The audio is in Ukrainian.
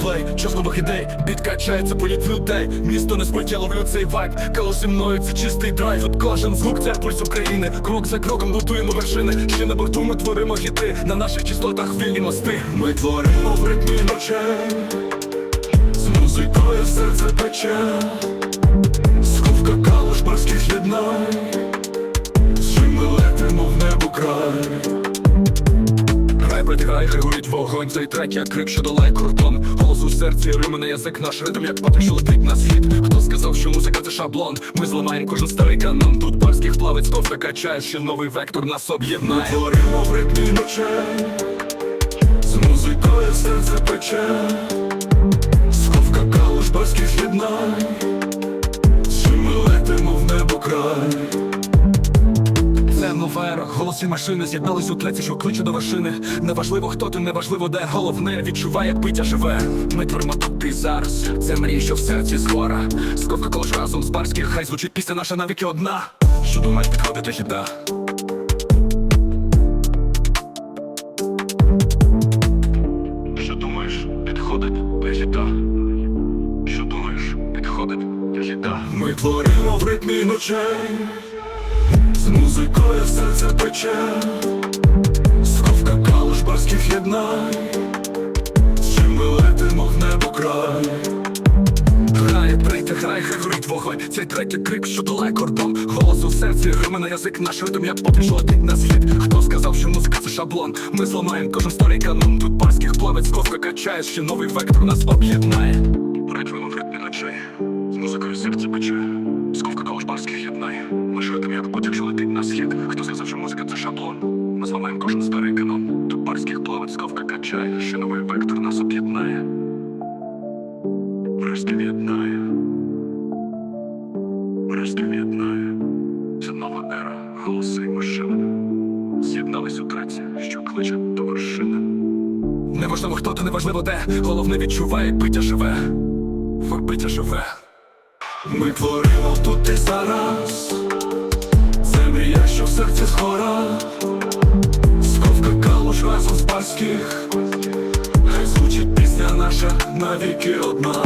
плей, час нових ідей, біт політ людей. Місто не спотіло в цей вайб. Коли зі мною це чистий драйв. От кожен звук це пульс України. Крок за кроком будуємо вершини. Ще на борту ми творимо хіти. На наших чистотах вільні мости. Ми творимо в ритмі ночей. З музикою серце пече Горить вогонь Цей трек, як крик, що долає кордон Голос у серці, рими на язик, наш ритм, як патрик, що летить на схід Хто сказав, що музика це шаблон? Ми зламаємо кожен старий канон. Тут барських плавець, ковка качає, ще новий вектор нас об'єднає. Ми творимо в ритмі ночей. З музикою серце пече. Сховка калуш барських єднань голоси машини з'єднались у тлекці, що кличе до вершини. Неважливо, хто ти, неважливо де, головне відчувай, як биття живе. Ми творимо тут і зараз. Це мрія, що в серці згора. Сковка колош разом з барських, хай звучить пісня наша навіки одна. Що думаєш, підходити хіда? Думаєш, підходить хіта? Що думаєш, підходить хіта? Ми творимо в ритмі ночей. Музикою серце пече, Сховка калуш барських єднань, З чим ми летимо в небо край. Грає, прийти, грай, хай горить вогонь. Цей третій крик, що долає кордон. Голос у серці, гриме на язик, наш ритм, як попіл, летить на схід Хто сказав, що музика це шаблон? Ми зламаємо кожен старий канон. Тут барських плавець, ковка качає, ще новий вектор нас об'єднає що летить на схід Хто сказав, що музика це шаблон? Ми зламаємо кожен старий канон. Тут барських плавець, ковка качає, ще новий вектор нас об'єднає. Врешті єднає Врешті єднає Це нова ера, голоси і машини. З'єднались у треці, що кличе до вершини. Неважливо хто ти, неважливо де Головне відчуває, биття живе. Вибиття живе. Ми творимо тут і зараз серці згора Сковка калуш разом з барських. Хай звучить пісня наша навіки одна